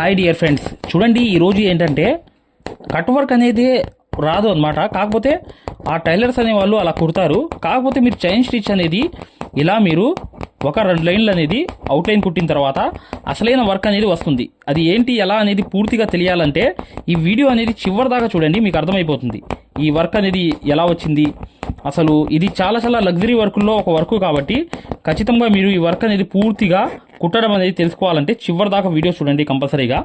Hi dear friends చూడండి ఈరోజు ఏంటంటే కట్ వర్క్ అనేది రాదు అనమాట కాకపోతే ఆ టైలర్స్ అనే వాళ్ళు అలా కుడతారు. కాకపోతే మీరు చైన్ స్టిచ్ అనేది ఇలా మీరు ఒక రెండు లైన్లు అనేది అవుట్లైన్ కుట్టిన తర్వాత అసలైన వర్క్ అనేది వస్తుంది. అది ఏంటి ఎలా అనేది పూర్తిగా తెలియాలంటే ఈ వీడియో అనేది చివరిదాకా చూడండి మీకు అర్థమైపోతుంది. ఈ వర్క్ అనేది ఎలా వచ్చింది? అసలు ఇది చాలా చాలా లగ్జరీ వర్కుల్లో ఒక వర్క్ కాబట్టి ఖచ్చితంగా మీరు ఈ వర్క్ అనేది పూర్తిగా కుట్టడం అనేది తెలుసుకోవాలంటే చివరిదాకా వీడియో చూడండి కంపల్సరీగా.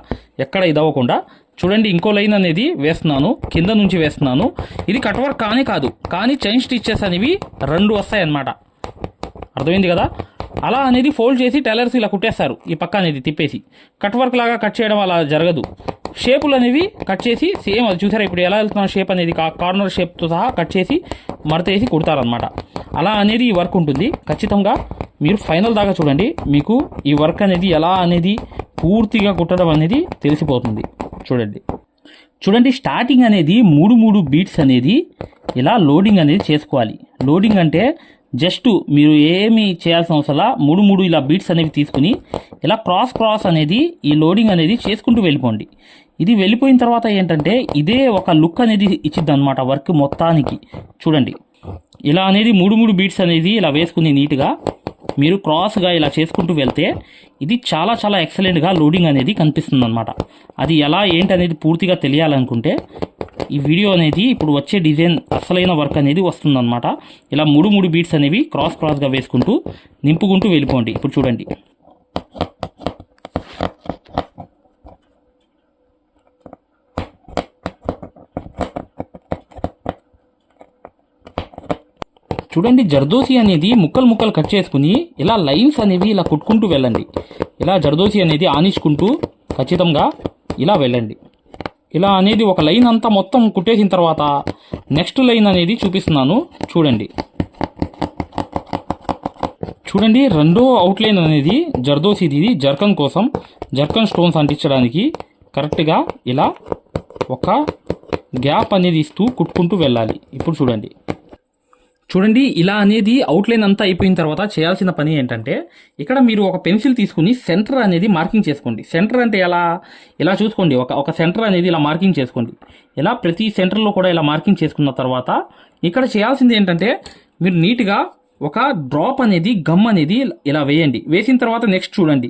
ఎక్కడ ఇదవ్వకుండా. చూడండి ఇంకో లైన్ అనేది వేస్తున్నాను కింద నుంచి వేస్తున్నాను. ఇది కట్ వర్క్ కానీ కాదు కానీ చైన్ స్టిచ్చెస్ అనేవి రెండు వస్తాయన్నమాట. అర్థమైంది కదా? అలా అనేది ఫోల్డ్ చేసి టైలర్స్ ఇలా కుట్టేస్తారు ఈ పక్క అనేది తిప్పేసి. కట్ వర్క్ లాగా కట్ చేయడం అలా జరగదు. షేపులు అనేవి కట్ చేసి సేమ్ అది చూసారా? ఇప్పుడు ఎలా వెళ్తున్న షేప్ అనేది కార్నర్ షేప్తో సహా కట్ చేసి మడతేసి కుడతారనమాట అలా అనేది ఈ వర్క్ ఉంటుంది. ఖచ్చితంగా మీరు ఫైనల్ దాకా చూడండి. మీకు ఈ వర్క్ అనేది ఎలా అనేది పూర్తిగా కుట్టడం అనేది తెలిసిపోతుంది. చూడండి. చూడండి స్టార్టింగ్ అనేది మూడు మూడు బీట్స్ అనేది ఇలా లోడింగ్ అనేది చేసుకోవాలి. లోడింగ్ అంటే జస్ట్ మీరు ఏమి చేయాల్సిన అవసరంలా మూడు మూడు ఇలా బీట్స్ అనేవి తీసుకుని ఇలా క్రాస్ క్రాస్ అనేది ఈ లోడింగ్ అనేది చేసుకుంటూ వెళ్ళిపోండి. ఇది వెళ్ళిపోయిన తర్వాత ఏంటంటే ఇదే ఒక లుక్ అనేది ఇచ్చిద్ది అనమాట వర్క్ మొత్తానికి. చూడండి. ఇలా అనేది మూడు మూడు బీట్స్ అనేది ఇలా వేసుకుని నీట్గా. మీరు క్రాస్గా ఇలా చేసుకుంటూ వెళ్తే ఇది చాలా చాలా ఎక్సలెంట్గా లోడింగ్ అనేది కనిపిస్తుంది అనమాట అది ఎలా ఏంటి అనేది పూర్తిగా తెలియాలనుకుంటే ఈ వీడియో అనేది ఇప్పుడు వచ్చే డిజైన్ అసలైన వర్క్ అనేది వస్తుందన్నమాట. ఇలా మూడు మూడు బీట్స్ అనేవి క్రాస్ క్రాస్గా వేసుకుంటూ నింపుకుంటూ వెళ్ళిపోండి. ఇప్పుడు చూడండి. చూడండి జర్దోసి అనేది ముక్కలు ముక్కలు కట్ చేసుకుని ఇలా లైన్స్ అనేవి ఇలా కుట్టుకుంటూ వెళ్ళండి. ఇలా జర్దోసి అనేది ఆనించుకుంటూ ఖచ్చితంగా ఇలా వెళ్ళండి. ఇలా అనేది ఒక లైన్ అంతా మొత్తం కుట్టేసిన తర్వాత నెక్స్ట్ లైన్ అనేది చూపిస్తున్నాను. చూడండి. చూడండి రెండో అవుట్లైన్ అనేది జర్దోసిది ఇది జర్కన్ కోసం జర్కన్ స్టోన్స్ అంటించడానికి కరెక్ట్గా ఇలా ఒక గ్యాప్ అనేది ఇస్తూ కుట్టుకుంటూ వెళ్ళాలి. ఇప్పుడు చూడండి. చూడండి ఇలా అనేది అవుట్లైన్ అంతా అయిపోయిన తర్వాత చేయాల్సిన పని ఏంటంటే ఇక్కడ మీరు ఒక పెన్సిల్ తీసుకుని సెంటర్ అనేది మార్కింగ్ చేసుకోండి. సెంటర్ అంటే ఎలా? ఇలా చూసుకోండి. ఒక ఒక సెంటర్ అనేది ఇలా మార్కింగ్ చేసుకోండి. ఇలా ప్రతి సెంటర్లో కూడా ఇలా మార్కింగ్ చేసుకున్న తర్వాత ఇక్కడ చేయాల్సింది ఏంటంటే మీరు నీట్గా ఒక డ్రాప్ అనేది గమ్ అనేది ఇలా వేయండి. వేసిన తర్వాత నెక్స్ట్ చూడండి.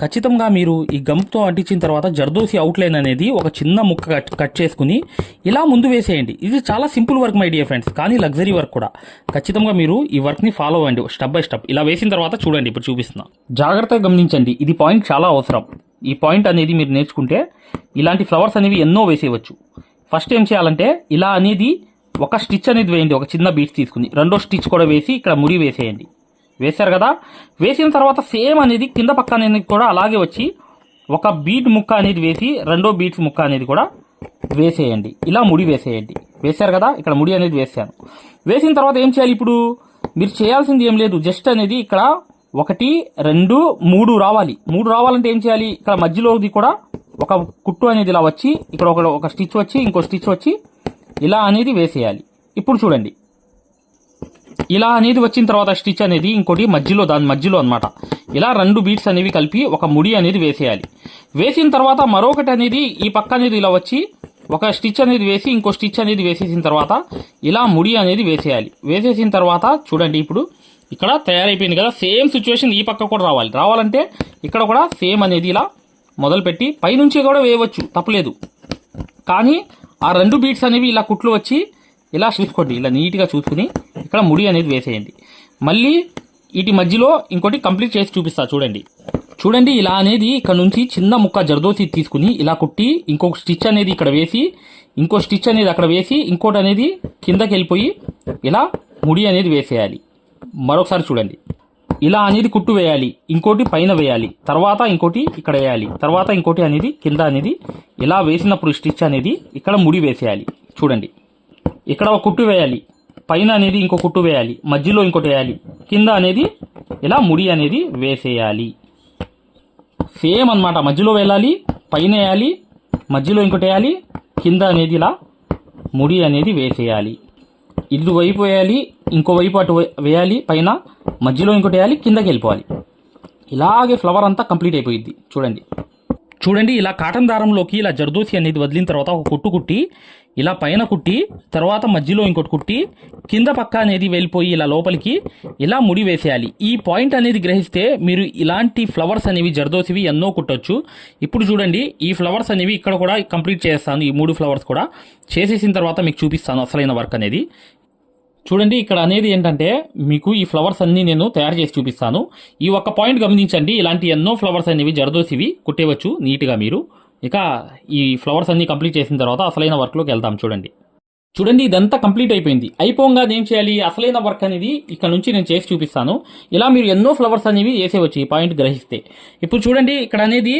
ఖచ్చితంగా మీరు ఈ గమ్తో అంటించిన తర్వాత జర్దోసి అవుట్లైన్ అనేది ఒక చిన్న ముక్క కట్ కట్ చేసుకుని ఇలా ముందు వేసేయండి. ఇది చాలా simple work my dear friends. కానీ లగ్జరీ వర్క్ కూడా. ఖచ్చితంగా మీరు ఈ వర్క్ని ఫాలో అవ్వండి. Step by step. ఇలా వేసిన తర్వాత చూడండి. ఇప్పుడు చూపిస్తున్నా. జాగ్రత్తగా గమనించండి. ఇది పాయింట్ చాలా అవసరం. ఈ పాయింట్ అనేది మీరు నేర్చుకుంటే ఇలాంటి ఫ్లవర్స్ అనేవి ఎన్నో వేసేయవచ్చు. ఫస్ట్ ఏం చేయాలంటే ఇలా అనేది ఒక స్టిచ్ అనేది వేయండి. ఒక చిన్న బీట్స్ తీసుకుని. రెండో స్టిచ్ కూడా వేసి ఇక్కడ ముడి వేసేయండి. వేశారు కదా? వేసిన తర్వాత సేమ్ అనేది కింద పక్క అనేది కూడా అలాగే వచ్చి ఒక బీట్ ముక్క అనేది వేసి రెండో బీట్స్ ముక్క అనేది కూడా వేసేయండి. ఇలా ముడి వేసేయండి. వేశారు కదా? ఇక్కడ ముడి అనేది వేసాను వేసిన తర్వాత ఏం చేయాలి ఇప్పుడు? మీరు చేయాల్సింది ఏం లేదు. జస్ట్ అనేది ఇక్కడ ఒకటి రెండు మూడు రావాలి. మూడు రావాలంటే ఏం చేయాలి? ఇక్కడ మధ్యలోది కూడా ఒక కుట్టు అనేది ఇలా వచ్చి ఇక్కడ ఒక ఒక స్టిచ్ వచ్చి ఇంకో స్టిచ్ వచ్చి ఇలా అనేది వేసేయాలి. ఇప్పుడు చూడండి. ఇలా అనేది వచ్చిన తర్వాత స్టిచ్ అనేది ఇంకోటి మధ్యలో దాని మధ్యలో అనమాట ఇలా రెండు బీట్స్ అనేవి కలిపి ఒక ముడి అనేది వేసేయాలి. వేసిన తర్వాత మరొకటి అనేది ఈ పక్క అనేది ఇలా వచ్చి ఒక స్టిచ్ అనేది వేసి ఇంకో స్టిచ్ అనేది వేసేసిన తర్వాత ఇలా ముడి అనేది వేసేయాలి. వేసేసిన తర్వాత చూడండి ఇప్పుడు ఇక్కడ తయారైపోయింది కదా సేమ్ సిచ్యువేషన్ ఈ పక్క కూడా రావాలి. రావాలంటే ఇక్కడ కూడా సేమ్ అనేది ఇలా మొదలుపెట్టి పైనుంచి కూడా వేయవచ్చు తప్పలేదు. కానీ ఆ రెండు బీట్స్ అనేవి ఇలా కుట్లు వచ్చి ఇలా చూసుకోండి ఇలా నీట్గా చూసుకుని ఇక్కడ ముడి అనేది వేసేయండి. మళ్ళీ వీటి మధ్యలో ఇంకోటి కంప్లీట్ చేసి చూపిస్తా చూడండి. చూడండి ఇలా అనేది ఇక్కడ నుంచి చిన్న ముక్క జర్దోసి తీసుకుని ఇలా కుట్టి ఇంకొక స్టిచ్ అనేది ఇక్కడ వేసి ఇంకో స్టిచ్ అనేది అక్కడ వేసి ఇంకోటి అనేది కిందకి వెళ్ళిపోయి ఇలా ముడి అనేది వేసేయాలి. మరొకసారి చూడండి. ఇలా అనేది కుట్టు వేయాలి ఇంకోటి పైన వేయాలి తర్వాత ఇంకోటి ఇక్కడ వేయాలి తర్వాత ఇంకోటి అనేది కింద అనేది ఇలా వేసినప్పుడు స్టిచ్ అనేది ఇక్కడ ముడి వేసేయాలి. చూడండి. ఇక్కడ ఒక కుట్టు వేయాలి. పైన అనేది ఇంకో కుట్టు వేయాలి. మధ్యలో ఇంకోటి వేయాలి. కింద అనేది ఇలా ముడి అనేది వేసేయాలి. సేమ్ అన్నమాట. మధ్యలో వెళ్ళాలి పైన వేయాలి మధ్యలో ఇంకోటి వేయాలి కింద అనేది ఇలా ముడి అనేది వేసేయాలి. ఇటు వైపు వేయాలి ఇంకోవైపు అటు వేయాలి పైన మధ్యలో ఇంకోటి వేయాలి కిందకి వెళ్ళిపోవాలి. ఇలాగే ఫ్లవర్ అంతా కంప్లీట్ అయిపోయింది చూడండి. చూడండి ఇలా కాటన్ దారంలోకి ఇలా జర్దోసి అనేది వదిలిన తర్వాత ఒక కుట్టు కుట్టి ఇలా పైన కుట్టి తర్వాత మధ్యలో ఇంకోటి కుట్టి కింద పక్క అనేది వెళ్ళిపోయి ఇలా లోపలికి ఇలా ముడి వేసేయాలి. ఈ పాయింట్ అనేది గ్రహిస్తే మీరు ఇలాంటి ఫ్లవర్స్ అనేవి జర్దోసివి ఎన్నో కుట్టొచ్చు. ఇప్పుడు చూడండి ఈ ఫ్లవర్స్ అనేవి ఇక్కడ కూడా కంప్లీట్ చేస్తాను. ఈ మూడు ఫ్లవర్స్ కూడా చేసేసిన తర్వాత మీకు చూపిస్తాను అసలైన వర్క్ అనేది. చూడండి ఇక్కడ అనేది ఏంటంటే మీకు ఈ ఫ్లవర్స్ అన్నీ నేను తయారు చేసి చూపిస్తాను. ఈ ఒక్క పాయింట్ గమనించండి ఇలాంటి ఎన్నో ఫ్లవర్స్ అనేవి జరదోసివి కుట్టేవచ్చు నీట్గా మీరు. ఇక ఈ ఫ్లవర్స్ అన్నీ కంప్లీట్ చేసిన తర్వాత అసలైన వర్క్లోకి వెళ్దాం చూడండి. చూడండి ఇదంతా కంప్లీట్ అయిపోయింది. అయిపోగా ఏం చేయాలి? అసలైన వర్క్ అనేది ఇక్కడ నుంచి నేను చేసి చూపిస్తాను. ఇలా మీరు ఎన్నో ఫ్లవర్స్ అనేవి వేసేవచ్చు ఈ పాయింట్ గ్రహిస్తే. ఇప్పుడు చూడండి ఇక్కడ అనేది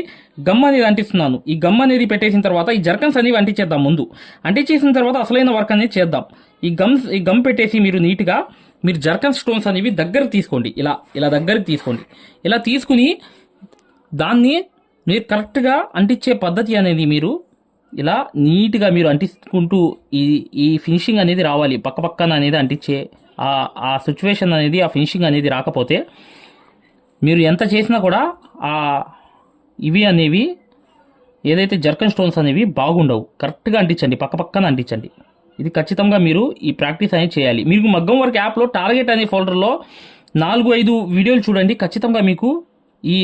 గమ్ అనేది అంటిస్తున్నాను. ఈ గమ్ అనేది పెట్టేసిన తర్వాత ఈ జర్కన్స్ అనేవి అంటించేద్దాం ముందు. అంటించేసిన తర్వాత అసలైన వర్క్ అనేది చేద్దాం. ఈ గమ్స్ ఈ గమ్ పెట్టేసి మీరు నీట్గా మీరు జర్కన్ స్టోన్స్ అనేవి దగ్గరకు తీసుకోండి. ఇలా ఇలా దగ్గరికి తీసుకోండి. ఇలా తీసుకుని దాన్ని మీరు కరెక్ట్గా అంటించే పద్ధతి అనేది మీరు ఇలా నీట్గా మీరు అంటించుకుంటూ ఈ ఈ ఫినిషింగ్ అనేది రావాలి. పక్క పక్కన అనేది అంటించే ఆ ఆ సిచ్యువేషన్ అనేది ఆ ఫినిషింగ్ అనేది రాకపోతే మీరు ఎంత చేసినా కూడా ఆ ఇవి అనేవి ఏదైతే జర్కన్ స్టోన్స్ అనేవి బాగుండవు. కరెక్ట్గా అంటించండి. పక్క పక్కన అంటించండి. ఇది ఖచ్చితంగా మీరు ఈ ప్రాక్టీస్ అనేది చేయాలి. మీకు మగ్గం వర్క్ యాప్లో టార్గెట్ అనే ఫోల్డర్లో నాలుగు ఐదు వీడియోలు చూడండి. ఖచ్చితంగా మీకు ఈ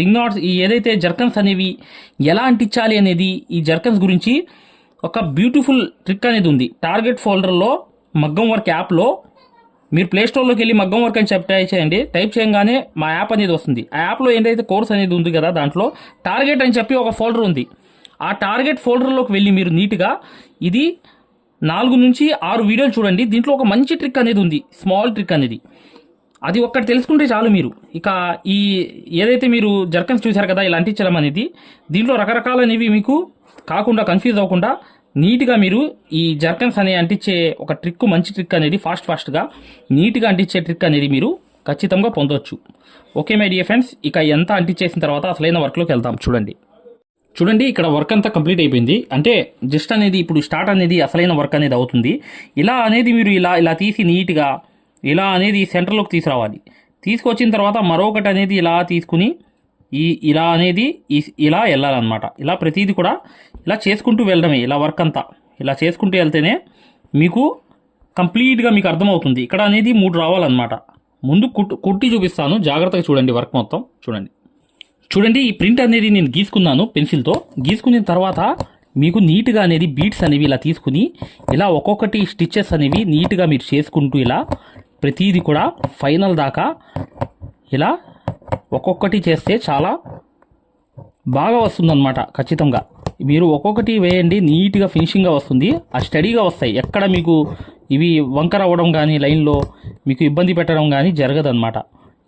రింగ్ నాట్స్ ఈ ఏదైతే జర్కన్స్ అనేవి ఎలా అంటించాలి అనేది ఈ జర్కన్స్ గురించి ఒక బ్యూటిఫుల్ ట్రిక్ అనేది ఉంది. టార్గెట్ ఫోల్డర్లో మగ్గం వర్క్ యాప్లో మీరు ప్లే స్టోర్లోకి వెళ్ళి మగ్గం వర్క్ అని చెప్పి చేయండి. టైప్ చేయగానే మా యాప్ అనేది వస్తుంది. ఆ యాప్లో ఏంటైతే కోర్స్ అనేది ఉంది కదా దాంట్లో టార్గెట్ అని చెప్పి ఒక ఫోల్డర్ ఉంది. ఆ టార్గెట్ ఫోల్డర్లోకి వెళ్ళి మీరు నీట్గా ఇది నాలుగు నుంచి ఆరు వీడియోలు చూడండి. దీంట్లో ఒక మంచి ట్రిక్ అనేది ఉంది. స్మాల్ ట్రిక్ అనేది. అది ఒక్కటి తెలుసుకుంటే చాలు మీరు. ఇక ఈ ఏదైతే మీరు జర్కన్స్ చూశారు కదా ఇలా అంటించడం అనేది దీంట్లో రకరకాలనేవి మీకు కాకుండా కన్ఫ్యూజ్ అవ్వకుండా నీట్గా మీరు ఈ జర్కన్స్ అనే అంటించే ఒక ట్రిక్ మంచి ట్రిక్ అనేది ఫాస్ట్ ఫాస్ట్గా నీట్గా అంటించే ట్రిక్ అనేది మీరు ఖచ్చితంగా పొందొచ్చు. ఓకే మై డియర్ ఫ్రెండ్స్ ఇక ఎంత అంటించేసిన తర్వాత అసలైన వర్క్లోకి వెళ్తాం చూడండి. చూడండి ఇక్కడ వర్క్ అంతా కంప్లీట్ అయిపోయింది. అంటే జస్ట్ అనేది ఇప్పుడు స్టార్ట్ అనేది అసలైన వర్క్ అనేది అవుతుంది. ఇలా అనేది మీరు ఇలా ఇలా తీసి నీట్గా ఇలా అనేది సెంటర్లోకి తీసుకురావాలి. తీసుకొచ్చిన తర్వాత మరొకటి అనేది ఇలా తీసుకుని ఈ ఇలా అనేది ఇలా వెళ్ళాలన్నమాట. ఇలా ప్రతిదీ కూడా ఇలా చేసుకుంటూ వెళ్ళడమే ఇలా వర్క్ అంతా. ఇలా చేసుకుంటూ వెళ్తేనే మీకు కంప్లీట్గా మీకు అర్థమవుతుంది. ఇక్కడ అనేది మూడు రావాలన్నమాట. ముందు కుట్టు కుట్టి చూపిస్తాను. జాగ్రత్తగా చూడండి వర్క్ మొత్తం. చూడండి. చూడండి ఈ ప్రింట్ అనేది నేను గీసుకున్నాను పెన్సిల్తో. గీసుకున్న తర్వాత మీకు నీట్గా అనేది బీట్స్ అనేవి ఇలా తీసుకుని ఇలా ఒక్కొక్కటి స్టిచ్చెస్ అనేవి నీట్గా మీరు చేసుకుంటూ ఇలా ప్రతిదీ కూడా ఫైనల్ దాకా ఇలా ఒక్కొక్కటి చేస్తే చాలా బాగా వస్తుందన్నమాట ఖచ్చితంగా. మీరు ఒక్కొక్కటి వేయండి నీట్గా ఫినిషింగ్గా వస్తుంది. ఆ స్టడీగా వస్తాయి. ఎక్కడ మీకు ఇవి వంకర అవ్వడం కానీ లైన్లో మీకు ఇబ్బంది పెట్టడం కానీ జరగదన్నమాట.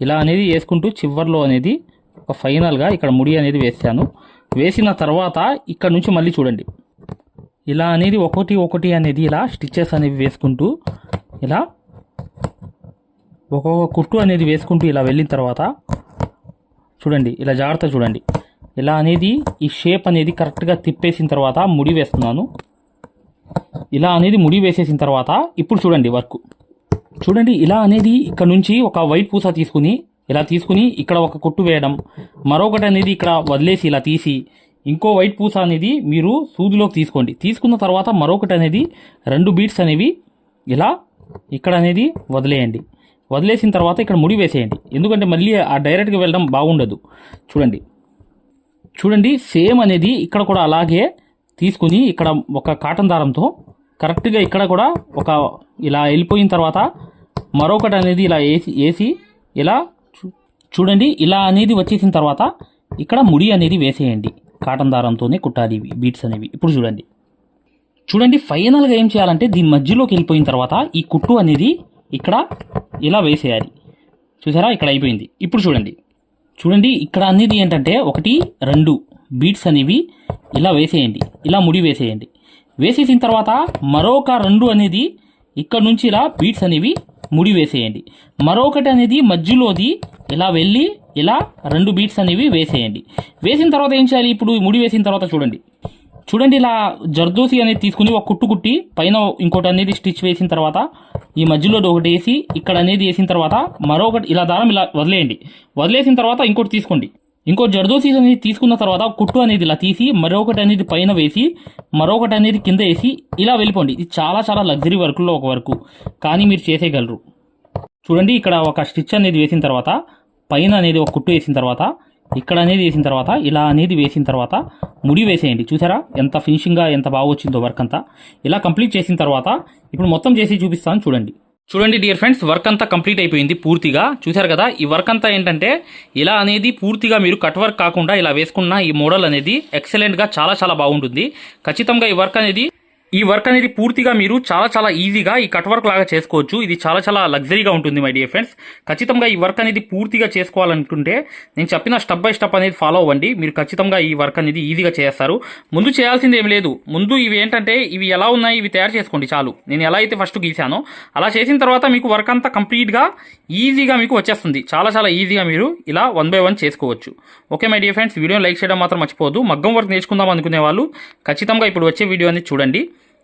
ఇలా అనేది వేసుకుంటూ చివర్లో అనేది ఒక ఫైనల్గా ఇక్కడ ముడి అనేది వేసాను. వేసిన తర్వాత ఇక్కడ నుంచి మళ్ళీ చూడండి. ఇలా అనేది ఒకటి ఒకటి అనేది ఇలా స్టిచెస్ అనేవి వేసుకుంటూ ఇలా ఒక్కొక్క కుట్టు అనేది వేసుకుంటూ ఇలా వెళ్ళిన తర్వాత చూడండి ఇలా జాగ్రత్త చూడండి. ఇలా అనేది ఈ షేప్ అనేది కరెక్ట్గా తిప్పేసిన తర్వాత ముడి వేస్తున్నాను. ఇలా అనేది ముడి వేసేసిన తర్వాత ఇప్పుడు చూడండి వర్క్. చూడండి ఇలా అనేది ఇక్కడ నుంచి ఒక వైట్ పూస తీసుకుని ఇలా తీసుకుని ఇక్కడ ఒక కుట్టు వేయడం. మరొకటి అనేది ఇక్కడ వదిలేసి ఇలా తీసి ఇంకో వైట్ పూస అనేది మీరు సూదిలోకి తీసుకోండి. తీసుకున్న తర్వాత మరొకటి అనేది రెండు బీట్స్ అనేవి ఇలా ఇక్కడ అనేది వదిలేయండి. వదిలేసిన తర్వాత ఇక్కడ ముడి వేసేయండి. ఎందుకంటే మళ్ళీ ఆ డైరెక్ట్గా వెళ్ళడం బాగుండదు. చూడండి. చూడండి సేమ్ అనేది ఇక్కడ కూడా అలాగే తీసుకుని ఇక్కడ ఒక కాటన్ దారంతో కరెక్ట్గా ఇక్కడ కూడా ఒక ఇలా వెళ్ళిపోయిన తర్వాత మరొకటి అనేది ఇలా వేసి వేసి ఇలా చూడండి ఇలా అనేది వచ్చేసిన తర్వాత ఇక్కడ ముడి అనేది వేసేయండి. కాటన్ దారంతోనే కుట్టాలి బీట్స్ అనేవి. ఇప్పుడు చూడండి. చూడండి ఫైనల్గా ఏం చేయాలంటే దీని మధ్యలోకి వెళ్ళిపోయిన తర్వాత ఈ కుట్టు అనేది ఇక్కడ ఇలా వేసేయాలి. చూసారా? ఇక్కడ అయిపోయింది. ఇప్పుడు చూడండి. చూడండి ఇక్కడ అనేది ఏంటంటే ఒకటి రెండు బీట్స్ అనేవి ఇలా వేసేయండి. ఇలా ముడి వేసేయండి. వేసేసిన తర్వాత మరొక రెండు అనేది ఇక్కడ నుంచి ఇలా బీట్స్ అనేవి ముడి వేసేయండి. మరొకటి అనేది మధ్యలోది ఇలా వెళ్ళి ఇలా రెండు బీట్స్ అనేవి వేసేయండి. వేసిన తర్వాత ఏం చేయాలి? ఇప్పుడు ముడి వేసిన తర్వాత చూడండి. చూడండి ఇలా జర్దోసి అనేది తీసుకుని ఒక కుట్టు కుట్టి పైన ఇంకోటి అనేది స్టిచ్ వేసిన తర్వాత ఈ మధ్యలో ఒకటి వేసి ఇక్కడ అనేది వేసిన తర్వాత మరొకటి ఇలా దారం ఇలా వదిలేయండి. వదిలేసిన తర్వాత ఇంకోటి తీసుకోండి. ఇంకో జర్దోసీస్ అనేది తీసుకున్న తర్వాత కుట్టు అనేది ఇలా తీసి మరొకటి అనేది పైన వేసి మరొకటి అనేది కింద వేసి ఇలా వెళ్ళిపోండి. ఇది చాలా చాలా లగ్జరీ వర్క్లో ఒక వర్క్. కానీ మీరు చేసేయగలరు. చూడండి ఇక్కడ ఒక స్టిచ్ అనేది వేసిన తర్వాత పైన అనేది ఒక కుట్టు వేసిన తర్వాత ఇక్కడ అనేది వేసిన తర్వాత ఇలా అనేది వేసిన తర్వాత ముడి వేసేయండి. చూసారా? ఎంత ఫినిషింగ్గా ఎంత బాగా వచ్చిందో వర్క్ అంతా. ఇలా కంప్లీట్ చేసిన తర్వాత ఇప్పుడు మొత్తం చేసి చూపిస్తాను చూడండి. చూడండి డియర్ ఫ్రెండ్స్ వర్క్ అంతా కంప్లీట్ అయిపోయింది పూర్తిగా. చూసారు కదా? ఈ వర్క్ అంతా ఏంటంటే ఇలా అనేది పూర్తిగా మీరు కట్ వర్క్ కాకుండా ఇలా వేసుకున్న ఈ మోడల్ అనేది ఎక్సలెంట్గా చాలా చాలా బాగుంటుంది. ఖచ్చితంగా ఈ వర్క్ అనేది ఈ వర్క్ అనేది పూర్తిగా మీరు చాలా చాలా ఈజీగా ఈ కట్ వర్క్ లాగా చేసుకోవచ్చు. ఇది చాలా చాలా లగ్జరీగా ఉంటుంది మై డియర్ ఫ్రెండ్స్. ఖచ్చితంగా ఈ వర్క్ అనేది పూర్తిగా చేసుకోవాలనుకుంటే నేను చెప్పిన స్టెప్ బై స్టెప్ అనేది ఫాలో అవ్వండి. మీరు ఖచ్చితంగా ఈ వర్క్ అనేది ఈజీగా చేస్తారు. ముందు చేయాల్సింది ఏం లేదు. ముందు ఇవి ఏంటంటే ఇవి ఎలా ఉన్నాయి ఇవి తయారు చేసుకోండి చాలు. నేను ఎలా అయితే ఫస్ట్ గీసానో అలా చేసిన తర్వాత మీకు వర్క్ అంతా కంప్లీట్గా ఈజీగా మీకు వచ్చేస్తుంది. చాలా చాలా ఈజీగా మీరు ఇలా వన్ బై వన్ చేసుకోవచ్చు. Okay my dear friends. Video like చేయడం మాత్రం మర్చిపోదు మగ్గం వర్క్ నేర్చుకుందాం అనుకునే వాళ్ళు ఖచ్చితంగా ఇప్పుడు వచ్చే వీడియో అనేది చూడండి.